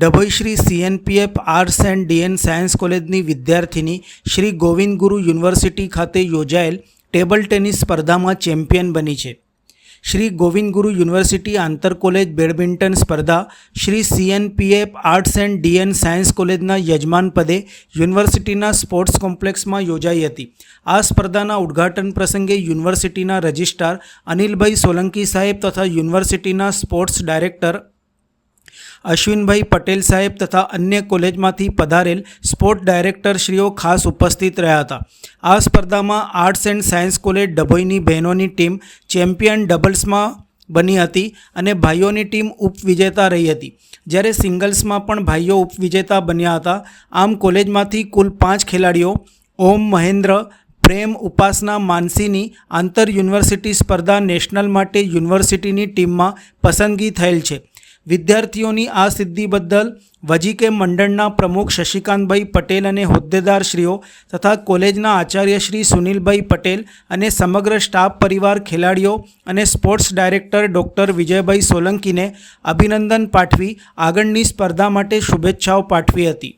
Dabhoi Shri CNPF arts and DN science કોલેજની વિદ્યાર્થીની શ્રી ગોવિંદ ગુરુ યુનિવર્સિટી ખાતે યોજાયેલ ટેબલ ટેનિસ સ્પર્ધામાં ચેમ્પિયન બની છે. શ્રી ગોવિંદ ગુરુ યુનિવર્સિટી આંતર કોલેજ બેડમિન્ટન સ્પર્ધા Shri CNPF arts and DN science કોલેજના યજમાન પદે યુનિવર્સિટીના સ્પોર્ટ્સ કોમ્પ્લેક્સમાં યોજાઈ હતી. આ સ્પર્ધાના ઉદ્ઘાટન પ્રસંગે યુનિવર્સિટીના રજિસ્ટ્રાર અનિલભાઈ સોલંકી સાહેબ તથા યુનિવર્સિટીના સ્પોર્ટ્સ ડાયરેક્ટર અશ્વિનભાઈ પટેલ સાહેબ તથા અન્ય કોલેજમાંથી પધારેલ સ્પોર્ટ ડાયરેક્ટરશ્રીઓ ખાસ ઉપસ્થિત રહ્યા હતા. આ સ્પર્ધામાં આર્ટ્સ એન્ડ સાયન્સ કોલેજ ડભોઈની બહેનોની ટીમ ચેમ્પિયન ડબલ્સમાં બની હતી અને ભાઈઓની ટીમ ઉપવિજેતા રહી હતી. જ્યારે સિંગલ્સમાં પણ ભાઈઓ ઉપવિજેતા બન્યા હતા. આમ કોલેજમાંથી કુલ પાંચ ખેલાડીઓ ઓમ મહેન્દ્ર, પ્રેમ ઉપાસના માનસીની આંતર યુનિવર્સિટી સ્પર્ધા નેશનલ માટે યુનિવર્સિટીની ટીમમાં પસંદગી થયેલ છે. વિદ્યાર્થીઓની આ સિદ્ધિ બદલ વજીકે મંડળના પ્રમુખ શશિકાંતભાઈ પટેલ અને હોદ્દેદારશ્રીઓ તથા કોલેજના આચાર્ય શ્રી સુનિલભાઈ પટેલ અને સમગ્ર સ્ટાફ પરિવાર, ખેલાડીઓ અને સ્પોર્ટ્સ ડાયરેક્ટર ડૉક્ટર વિજયભાઈ સોલંકીને અભિનંદન પાઠવી આગળની સ્પર્ધા માટે શુભેચ્છાઓ પાઠવી હતી.